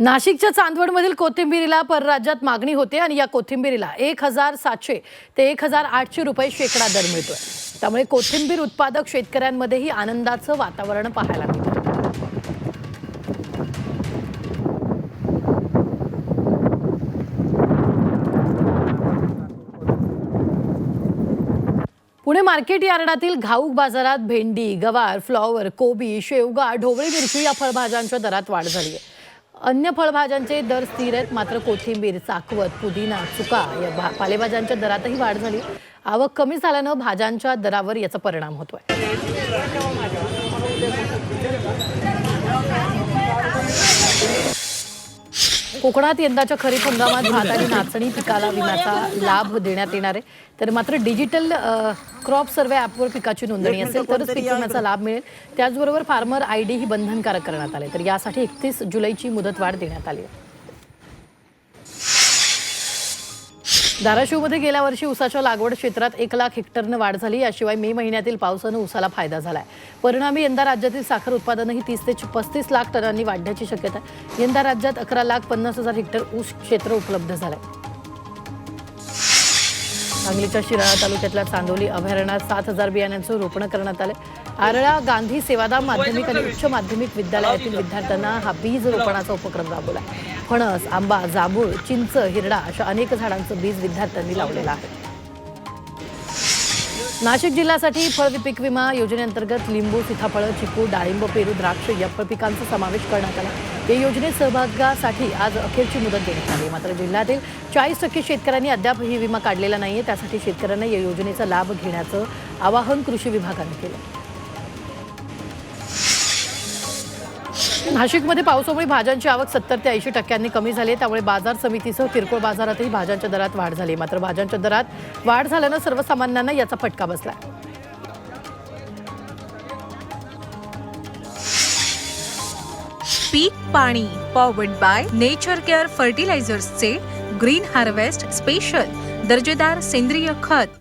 नाशिकच्या चांदवडमधील कोथिंबिरीला परराज्यात मागणी होते आणि या कोथिंबिरीला एक हजार सातशे ते एक हजार आठशे रुपये शेकडा दर मिळतोय. त्यामुळे कोथिंबीर उत्पादक शेतकऱ्यांमध्येही आनंदाचं वातावरण पाहायला मिळतं. पुणे मार्केट यार्डातील घाऊक बाजारात भेंडी गवार फ्लॉवर कोबी शेवगा ढोबळी मिरची या फळभाज्यांच्या दरात वाढ झाली आहे अन्य फळभाज्यांचे दर स्थिर आहेत मात्र कोथिंबीर चाकवत पुदिना चुका या भा- पालेभाज्यांच्या दरातही वाढ झाली. आवक कमी झाल्यानं भाज्यांच्या दरावर याचा परिणाम होतोय. कोकणात यंदाच्या खरीप हंगामात भात आणि नाचणी पिकाला विम्याचा लाभ देण्यात येणार आहे. तर मात्र डिजिटल क्रॉप सर्वे ॲपवर पिकाची नोंदणी असेल तरच पीक विम्याचा लाभ मिळेल. त्याचबरोबर फार्मर आय डी ही बंधनकारक करण्यात आले तर यासाठी एकतीस जुलैची मुदतवाढ देण्यात आली आहे. धाराशिवमध्ये गेल्या वर्षी उसाच्या लागवड क्षेत्रात एक लाख हेक्टरनं वाढ झाली. याशिवाय मे महिन्यातील पावसानं उसाला फायदा झालाय. परिणामी यंदा राज्यातील साखर उत्पादनही तीस ते पस्तीस लाख टनांनी वाढण्याची शक्यता आहे. यंदा राज्यात अकरा लाख पन्नास हजार हेक्टर ऊस क्षेत्र उपलब्ध झालं आहे सांगलीच्या शिराळा तालुक्यातल्या चांदोली अभयारण्यात सात हजार बियाण्यांचं रोपण करण्यात आलं. आरळा गांधी सेवाधाम माध्यमिक आणि उच्च माध्यमिक विद्यालयातील विद्यार्थ्यांना हा बीज रोपणाचा उपक्रम राबवला. फणस आंबा जांभूळ चिंच हिरडा अशा अनेक झाडांचं बीज विद्यार्थ्यांनी लावलेलं आहे. नाशिक जिल्ह्यासाठी फळ पीक विमा योजनेअंतर्गत लिंबू सीताफळं चिकू डाळिंब पेरू द्राक्ष या फळ पिकांचा समावेश करण्यात आला. या योजनेत सहभागासाठी आज अखेरची मुदत देण्यात आली. मात्र जिल्ह्यातील चाळीस टक्के शेतकऱ्यांनी अद्याप ही विमा काढलेला नाही आहे त्यासाठी शेतकऱ्यांना या योजनेचा लाभ घेण्याचं आवाहन कृषी विभागानं केलं. नाशिकमध्ये पावसामुळे भाज्यांची आवक सत्तर ते ऐंशी टक्क्यांनी कमी झाली आहे. त्यामुळे बाजार समितीसह किरकोळ बाजारातही भाज्यांच्या दरात वाढ झाली मात्र भाज्यांच्या दरात वाढ झाल्यानं सर्वसामान्यांना याचा फटका बसला पीक पाणी पॉवर्ड बाय नेचर केअर फर्टिलायझर्सचे ग्रीन हार्वेस्ट स्पेशल दर्जेदार सेंद्रिय खत